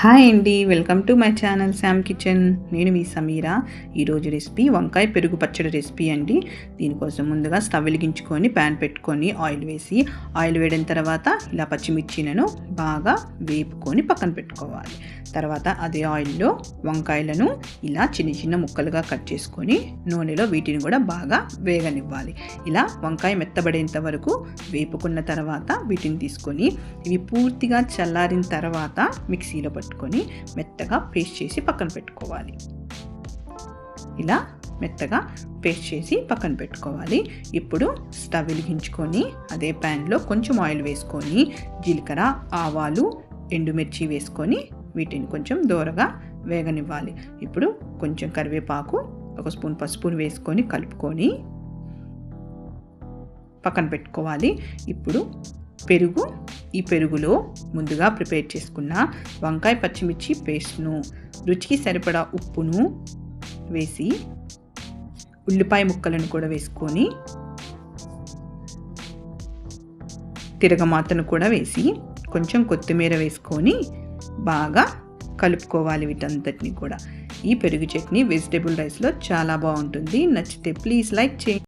Hi అండి welcome to my channel Sam kitchen. నేను మీ సమీరా. ఈరోజు రెసిపీ వంకాయ పెరుగు పచ్చడి రెసిపీ అండి. దీనికోసం ముందుగా స్టవ్ వెలిగించుకొని ప్యాన్ పెట్టుకొని ఆయిల్ వేసి ఆయిల్ వేడిన తర్వాత ఇలా పచ్చిమిర్చిలను బాగా వేపుకొని పక్కన పెట్టుకోవాలి. తర్వాత అదే ఆయిల్లో వంకాయలను ఇలా చిన్న చిన్న ముక్కలుగా కట్ చేసుకొని నూనెలో వీటిని కూడా బాగా వేగనివ్వాలి. ఇలా వంకాయ మెత్తబడేంత వరకు వేపుకున్న తర్వాత వీటిని తీసుకొని ఇవి పూర్తిగా చల్లారిన తర్వాత మిక్సీలో పట్టుకొని మెత్తగా పేస్ట్ చేసి పక్కన పెట్టుకోవాలి. ఇలా మెత్తగా పేస్ట్ చేసి పక్కన పెట్టుకోవాలి. ఇప్పుడు స్టవ్ వెలిగించుకొని అదే ప్యాన్లో కొంచెం ఆయిల్ వేసుకొని జీలకర్ర ఆవాలు ఎండుమిర్చి వేసుకొని వీటిని కొంచెం దూరగా వేగనివ్వాలి. ఇప్పుడు కొంచెం కరివేపాకు ఒక స్పూన్ పసుపును వేసుకొని కలుపుకొని పక్కన పెట్టుకోవాలి. ఇప్పుడు పెరుగు ఈ పెరుగులో ముందుగా ప్రిపేర్ చేసుకున్న వంకాయ పచ్చిమిర్చి పేస్ట్ను రుచికి సరిపడా ఉప్పును వేసి ఉల్లిపాయ ముక్కలను కూడా వేసుకొని తిరగమాతను కూడా వేసి కొంచెం కొత్తిమీర వేసుకొని బాగా కలుపుకోవాలి వీటంతటిని కూడా. ఈ పెరుగు చట్నీ వెజిటేబుల్ రైస్లో చాలా బాగుంటుంది. నచ్చితే ప్లీజ్ లైక్ చేయండి.